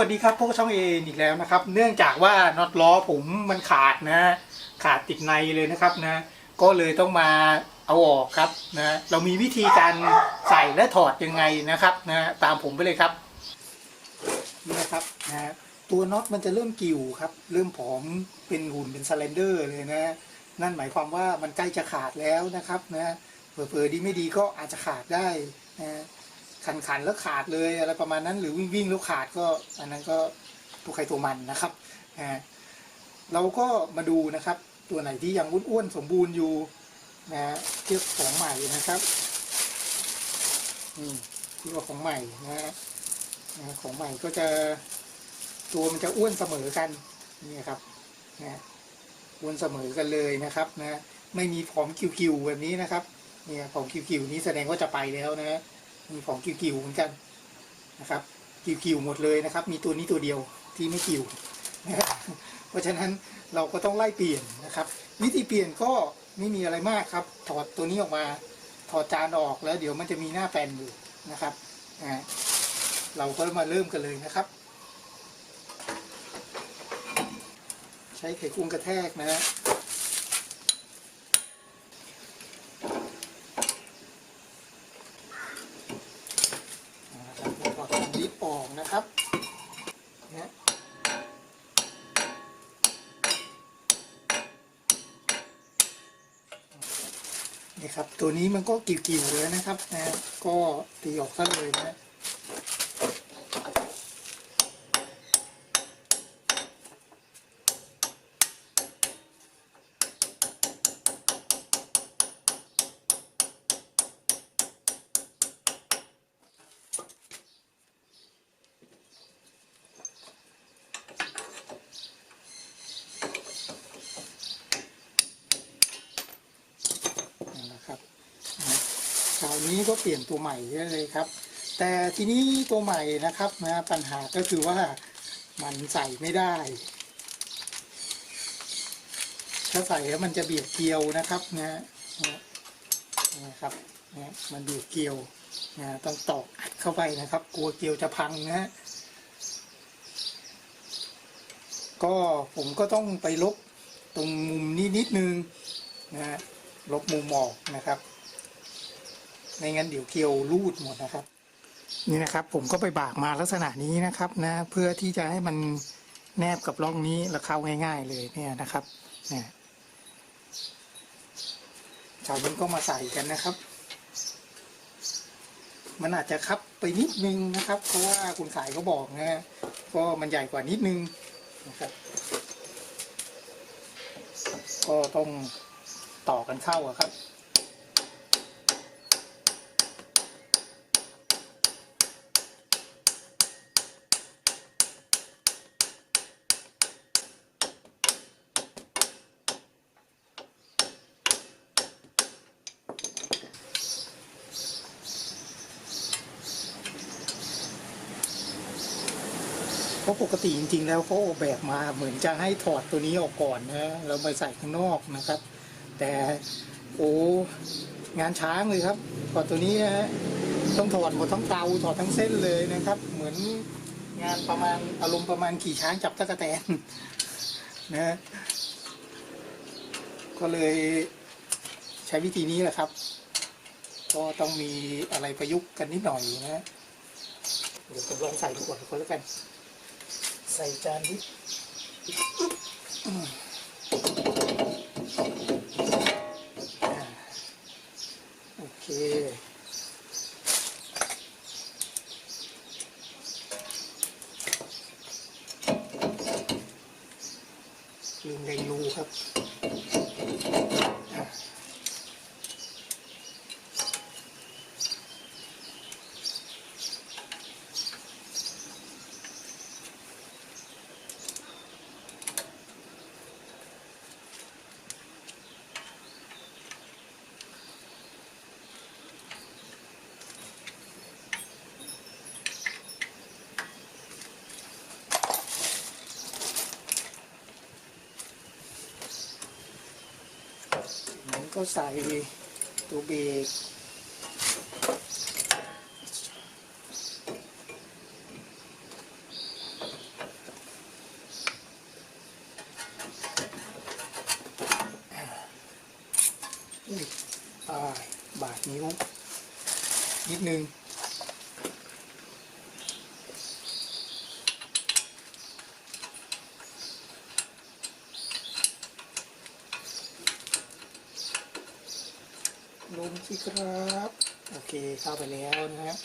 สวัสดีครับพวกช่องเออีกแล้วนะครับ เนื่องจากว่าน็อตล้อผมมันขาดนะ ขาดติดในเลยนะครับนะ ก็เลยต้องมาเอาออกครับนะเรามีวิธีการใส่และถอดยังไงนะครับนะตามผมไปเลยครับนี่นะครับนะตัวน็อตมันจะเริ่มกิ่วครับ เริ่มผอมเป็นหุ่นเป็นสไลเดอร์เลยนะ นั่นหมายความว่ามันใกล้จะขาดแล้วนะครับนะเผลอๆดีไม่ดีก็อาจจะขาดได้นะ ขันขันๆแล้วขาดเลยอะไรประมาณนั้น หรือวิ่งวิ่งแล้วขาดก็ อันนั้นก็ตัวใครตัวมันนะครับนะฮะเราก็มาดูนะครับ ตัวไหนที่ยังอ้วนๆสมบูรณ์อยู่นะฮะเทียบของใหม่นะครับนี่ที่ว่าของใหม่นะฮะนะของใหม่ก็จะตัวมันจะอ้วนเสมอกันนี่ครับนะอ้วนเสมอกันเลยนะครับนะไม่มีผอมคิวๆแบบนี้นะครับเนี่ยผอมคิวๆนี้แสดงว่าจะไปแล้วนะฮะ มีของกิวๆเหมือนกันนะครับ กิวๆหมดเลยนะครับ มีตัวนี้ตัวเดียวที่ไม่กิวนะครับเพราะฉะนั้นเราก็ต้องไล่เปลี่ยนนะครับ วิธีเปลี่ยนก็ไม่มีอะไรมากครับ ถอดตัวนี้ออกมา ถอดจานออกแล้วเดี๋ยวมันจะมีหน้าแปนอยู่นะครับอ่าเราก็มาเริ่มกันเลยนะครับ ใช้ไขควงกระแทกนะฮะ นะครับแล้วก็ถอดลิป องนะครับนะนี่ครับ ตัวนี้มันก็กิ่วๆเลยนะครับนะก็ตีออกซะเลยนะ นั่นแหละครับนะคราว นี้ก็เปลี่ยนตัวใหม่ได้เลยครับ แต่ทีนี้ตัวใหม่นะครับนะปัญหาก็คือว่ามันใส่ไม่ได้ ถ้าใส่แล้วมันจะเบียดเกลียวนะครับนะนะนะครับนะมันเบียดเกลียวนะต้องตอกอัดเข้าไปนะครับ กลัวเกลียวจะพังนะฮะก็ผมก็ต้องไปลบตรงมุมนี้นิดนึงนะฮะลบมุมออกนะครับ ไม่งั้นเดี๋ยวเคียวรูดหมดนะครับ นี่นะครับ ผมก็ไปบากมาลักษณะนี้นะครับนะ เพื่อที่จะให้มันแนบกับร่องนี้แล้วเข้าง่าย ๆ เลยเนี่ยนะครับ เนี่ยชาวบ้านก็มาใส่กันนะครับ มันอาจจะคับไปนิดนึงนะครับ เพราะว่าคุณขายเขาบอกนะก็มันใหญ่กว่านิดนึงนะครับ ก็ต้องต่อกันเข้าอะครับ ปกติจริงๆ แล้วเขาออกแบบมาเหมือนจะให้ถอดตัวนี้ออกก่อนนะแล้วไปใส่ข้างนอกนะครับ แต่โอ้งานช้างเลยครับถอดตัวนี้นะฮะต้องถอดหมดทั้งเตาถอดทั้งเส้นเลยนะครับ เหมือนงานประมาณอารมณ์ประมาณขี่ช้างจับตะกแตนนะก็เลยใช้วิธีนี้แหละครับ ก็ต้องมีอะไรประยุกต์กันนิดหน่อยนะฮะเดี๋ยวผมลองใส่ดูก่อนก็แล้วกัน ใส่จานดิโอเคลืมเล็งรูครับ ก็ใส่ตัวเบรกอุ้ตายบาดนิ้วนิดนึง ลงสิครับ โอเคเข้าไปแล้วนะฮะ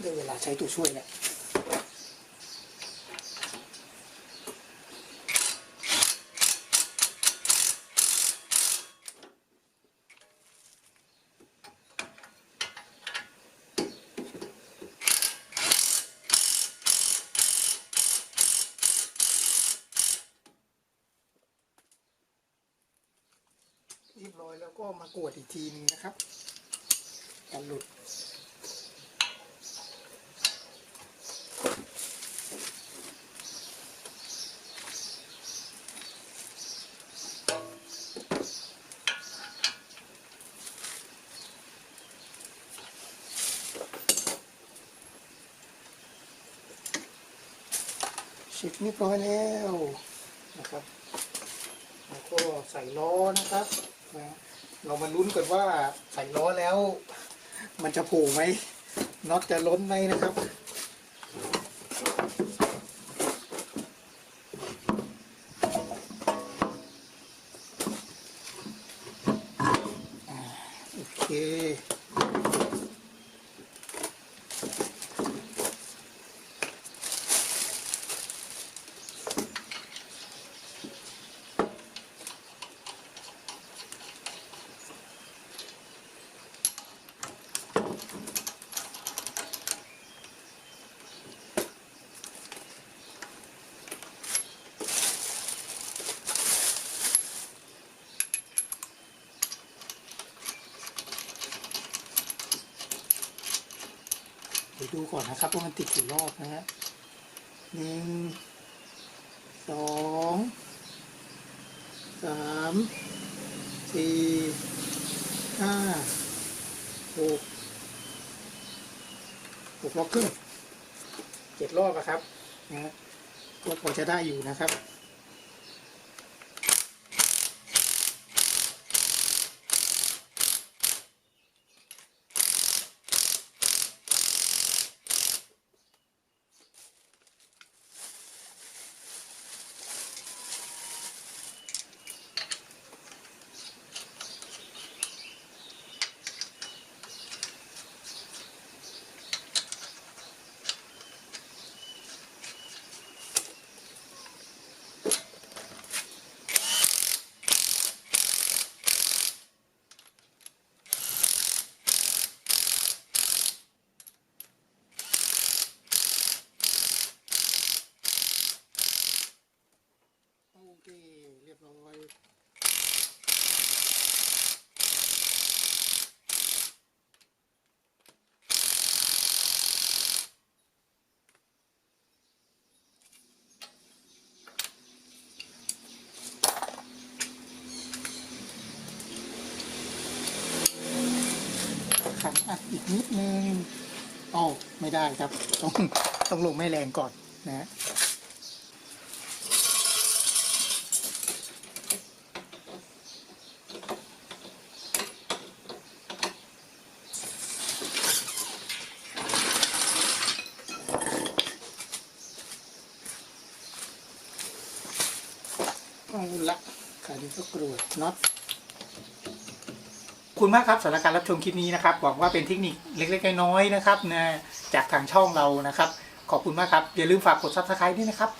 ได้เวลาใช้ตัวช่วยแล้ว เรียบร้อยแล้ว ก็มากวดอีกทีหนึงนะครับกันหลุดเช็คเรียบร้อยแล้วนะครับ แล้วก็ใส่ล้อนะครับนะ เรามาลุ้นกันว่าใส่ล้อแล้ว มันจะผูกไหมน็อตจะล้นไหมนะครับโอเค ดี๋ยวดูก่อนนะครับว่ามันติดกี่รอบนะฮะหนึ่งสองสามสี่ห้าหกหกรอบครึ่งเจ็ดรอบอะครับนะฮะก็พอจะได้อยู่นะครับ อีกนิดนึงโอ้ไม่ได้ครับ ต้องต้องลงไม่แรงก่อนนะเอาละคราวนี้ก็กรวดน็อต คุณมากครับสำหรับการรับชมคลิปนี้นะครับหวังว่าเป็นเทคนิคเล็กๆน้อยๆนะครับนะจากทางช่องเรานะครับ ขอบคุณมากครับอย่าลืมฝากกด subscribe ด้วยนะครับ